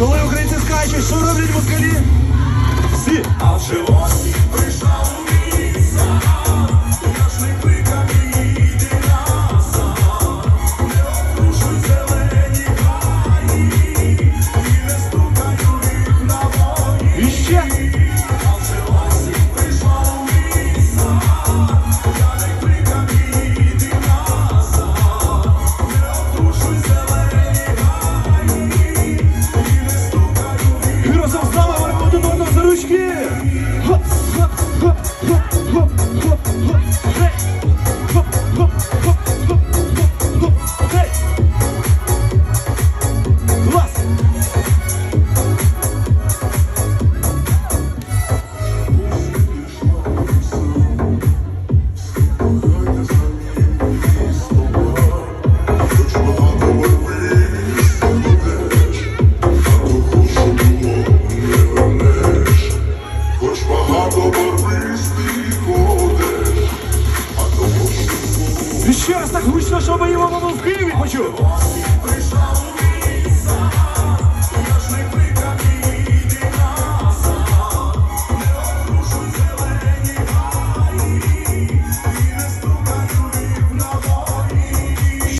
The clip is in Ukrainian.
Коли Україна Хто за ручки? Хоп, хоп, хоп, хоп, хоп, хоп, хоп. І ще раз так гучно, щоб ми його в Києві почув.